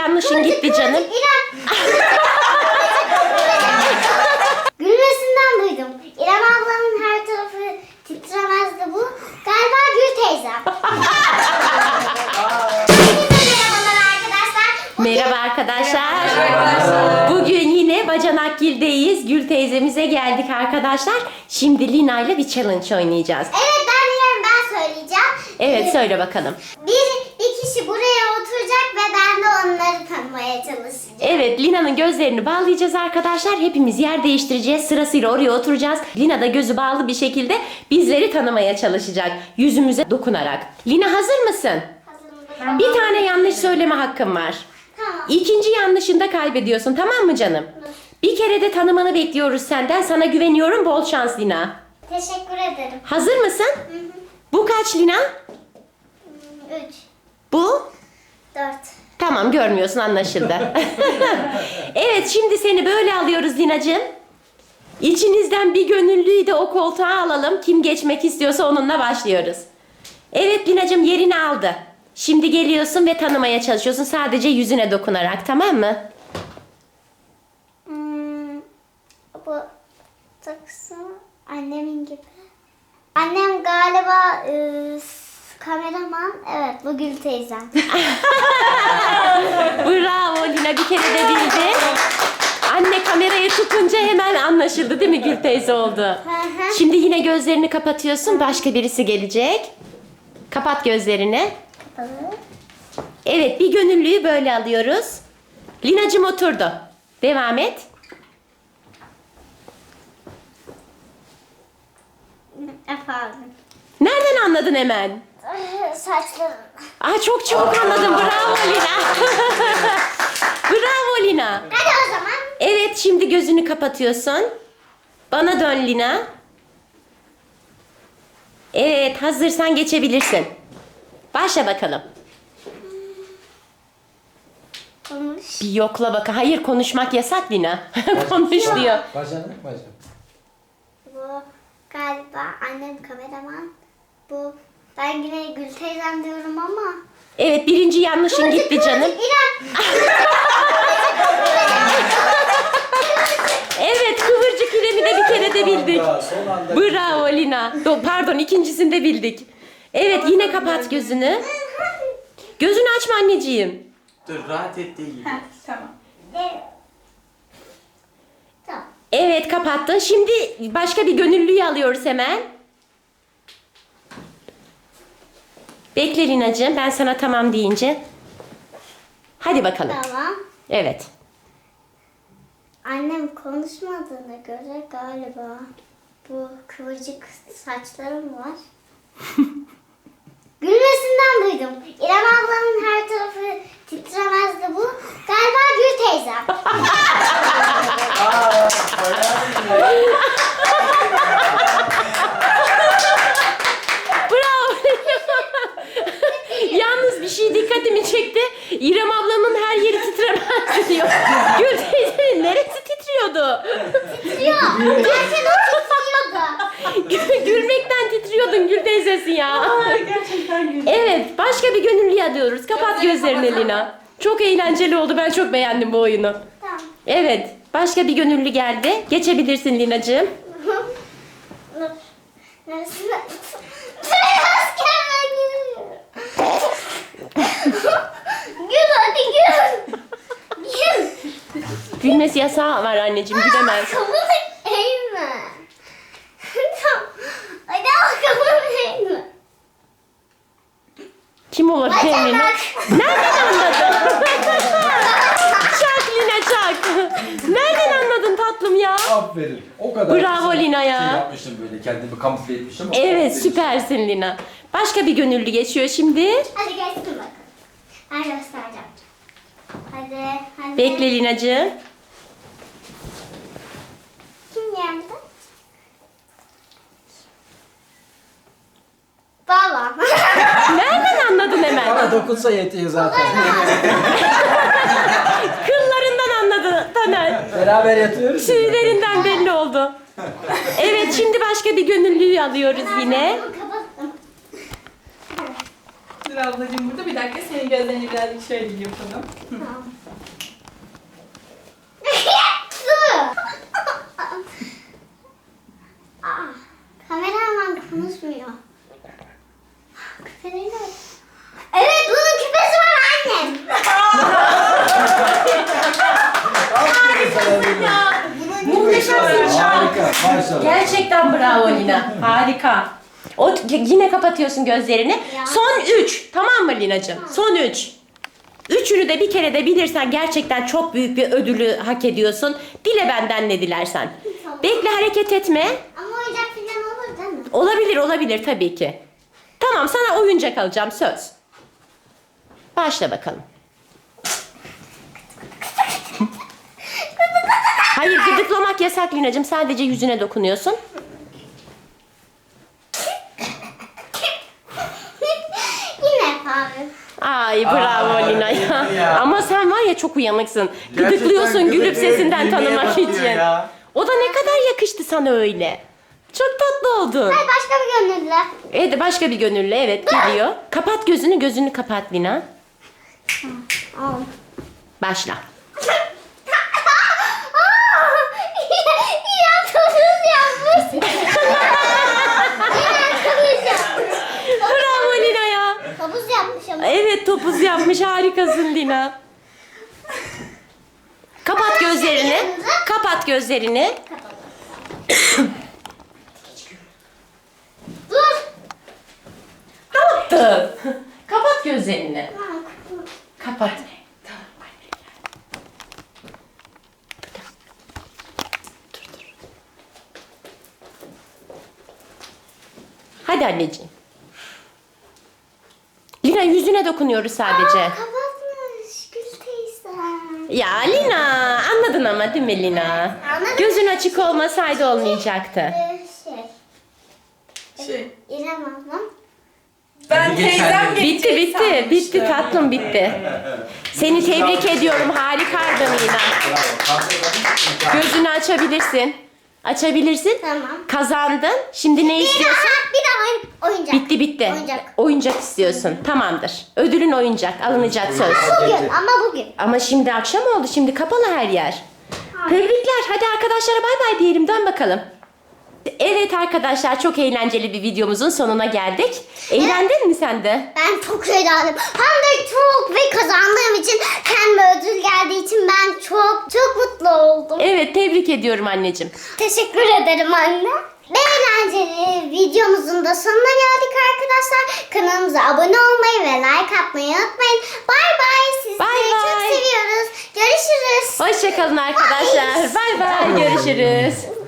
yanlışın gitti canım. İrem. Gülmesinden duydum. İrem ablanın her tarafı titremezdi bu. Galiba Gül teyzem. Merhabalar arkadaşlar. Bugün- Merhaba arkadaşlar. Bugün yine Bacanakgil'deyiz. Gül teyzemize geldik arkadaşlar. Şimdi Lina ile bir challenge oynayacağız. Evet ben biliyorum ben söyleyeceğim. Evet söyle bakalım. Bir, bir kişi buraya oturacak ve ben de çalışacağım. Evet Lina'nın gözlerini bağlayacağız arkadaşlar. Hepimiz yer değiştireceğiz. Sırasıyla oraya oturacağız. Lina da gözü bağlı bir şekilde bizleri tanımaya çalışacak. Yüzümüze dokunarak. Lina hazır mısın? Hazırım. Bir tane yanlış söyleme hakkın var. Tamam. İkinci yanlışında kaybediyorsun tamam mı canım? Bir kere de tanımanı bekliyoruz senden. Sana güveniyorum. Bol şans Lina. Teşekkür ederim. Hazır mısın? Hı hı. Bu kaç Lina? Üç, Bu? dört. Tamam görmüyorsun anlaşıldı. evet şimdi seni böyle alıyoruz Lina'cığım. İçinizden bir gönüllüyü de o koltuğa alalım. Kim geçmek istiyorsa onunla başlıyoruz. Evet Lina'cığım yerini aldı. Şimdi geliyorsun ve tanımaya çalışıyorsun sadece yüzüne dokunarak tamam mı? Hmm, bu takısı annemin gibi. Annem galiba e, kameraman. Evet bu Gül teyzem. Bravo Lina bir kere de bildi. Anne kamerayı tutunca hemen anlaşıldı değil mi Gül teyze oldu. Hı. Şimdi yine gözlerini kapatıyorsun. Başka birisi gelecek. Kapat gözlerini. Evet bir gönüllüyü böyle alıyoruz. Linacım oturdu. Devam et. Efendim. Nereden anladın hemen? Saçlarım. Aa çok çabuk anladım. Bravo Lina. Bravo Lina. Hadi o zaman. Evet şimdi gözünü kapatıyorsun. Bana dön Lina. Evet hazırsan geçebilirsin. Başla bakalım. Konuş. Bir yokla bak. Hayır konuşmak yasak Lina. Konuş diyor. Bacanak bacak. Bu galiba annem kameraman. Bu ben yine Gül teyzem diyorum ama. Evet birinci yanlışın gitti canım. İrem. Evet kıvırcık İrem'i de bir kere de bildik. Bravo Lina. Do- pardon ikincisini de bildik. Evet yine kapat gözünü. Gözünü açma anneciğim. Dur rahat et değil. Tamam. Evet. Tamam. Evet kapattın. Şimdi başka bir gönüllüyü alıyoruz hemen. Bekle Lina'cığım ben sana tamam deyince. Hadi bakalım. Tamam. Evet. Annem konuşmadığına göre galiba bu kıvırcık saçlarım var. Gülmesinden duydum. İrem ablanın her tarafı titremezdi bu. Galiba Gül teyzem. Aa, bayağı iyi. Bravo. Yalnız bir şey dikkatimi çekti. İrem ablamın her yeri titremez diyor. Gül teyzenin neresi titriyordu? Titriyor. Gerçekten o titriyordu. Gül- Gülmekten titriyordun Gül teyzesi ya. Aa, gerçekten güzel. Evet, başka bir gönüllü alıyoruz. Kapat gözlerini Lina. Çok eğlenceli oldu. Ben çok beğendim bu oyunu. Tamam. Evet, başka bir gönüllü geldi. Geçebilirsin Linacığım. Dur. Neresi? Biraz kendime gülüyorum. Gül hadi gül. Gül. Gülmesi yasağı var anneciğim, gülemez. Kafanı eğme. Hadi al kafanı eğme. Kim olabilir? Bacanak. Nereden anladın? çak Lina çak. Nereden anladın tatlım ya? Aferin. O kadar. Bravo güzel Lina ya. Şey yapmıştım böyle kendimi kamufle etmiştim. ama Evet, aferin. süpersin Lina. Başka bir gönüllü geçiyor şimdi. Hadi gelsin bakalım. Ben göstereceğim. Hadi. hadi. Bekle Linacığım. Kim geldi? Baba. Nereden anladın hemen? Bana dokunsa yetiyor zaten. Kıllarından anladı Taner. Beraber yatıyoruz. ya. Tüylerinden belli oldu. Evet şimdi başka bir gönüllüyü alıyoruz yine. Elif ablacığım burada. Bir dakika senin gözlerini birazcık şöyle yapalım. Aa, Kameraman konuşmuyor. Küpeleri. Evet bunun küpesi var annem. An. Harika. Maşallah. Gerçekten bravo Lina. Harika. O yine kapatıyorsun gözlerini. Ya. Son 3. Tamam mı Linacığım? Son 3. Üçünü de bir kere de bilirsen gerçekten çok büyük bir ödülü hak ediyorsun. Dile benden ne dilersen. Tamam. Bekle hareket etme. Ama oyuncak falan olur değil mi? Olabilir olabilir tabii ki. Tamam sana oyuncak alacağım söz. Başla bakalım. Hayır gıdıklamak yasak Lina'cığım. Sadece yüzüne dokunuyorsun. Yine abi. Ay bravo Lina ya. Ama sen var ya çok uyanıksın. Gerçekten Gıdıklıyorsun gülüp sesinden gülmeye tanımak bakıyor için. ya. O da ne kadar yakıştı sana öyle. Çok tatlı oldun. Hay başka bir gönüllü. Evet başka bir gönüllü evet geliyor. Kapat gözünü gözünü kapat Lina. Al. Başla. Ya tavus yapmış. Ya tavus yapmış. Bravo Lina ya. Tavus yapmış ama. Evet topuz yapmış harikasın Lina. Kapat gözlerini. Kapat gözlerini. Dur. Kapattın. Kapat gözlerini. Kapat. Hadi anneciğim. Lina yüzüne dokunuyoruz sadece. Kapatmış Gül teyze. Ya Lina anladın ama değil mi Lina? Anladım. Gözün açık olmasaydı olmayacaktı. Ee, şey. Şey, İrem ablam. ben geç teyzem Bitti bitti bitti tatlım bitti. Seni tebrik ediyorum harikaydın Lina. Gözünü açabilirsin. Açabilirsin. Tamam. Kazandın. Şimdi ne Bir istiyorsun? daha, bir daha oyun, oyuncak. Bitti bitti. Oyuncak. Oyuncak istiyorsun. Tamamdır. Ödülün oyuncak. Alınacak söz. Bugün ama bugün. Ama şimdi akşam oldu. Şimdi kapalı her yer. Tebrikler. Hadi arkadaşlara bay bay diyelim. Dön bakalım. Evet arkadaşlar çok eğlenceli bir videomuzun sonuna geldik. Eğlendin mi sen de? Ben çok eğlendim. Hem de çok ve kazandığım için kendime ödül geldiği için ben çok çok mutlu oldum. Evet tebrik ediyorum anneciğim. Teşekkür ederim anne. Ve eğlenceli videomuzun da sonuna geldik arkadaşlar. Kanalımıza abone olmayı ve like atmayı unutmayın. Bay bay. Sizleri Bay çok seviyoruz. Görüşürüz. Hoşçakalın arkadaşlar. Bay bay. Görüşürüz.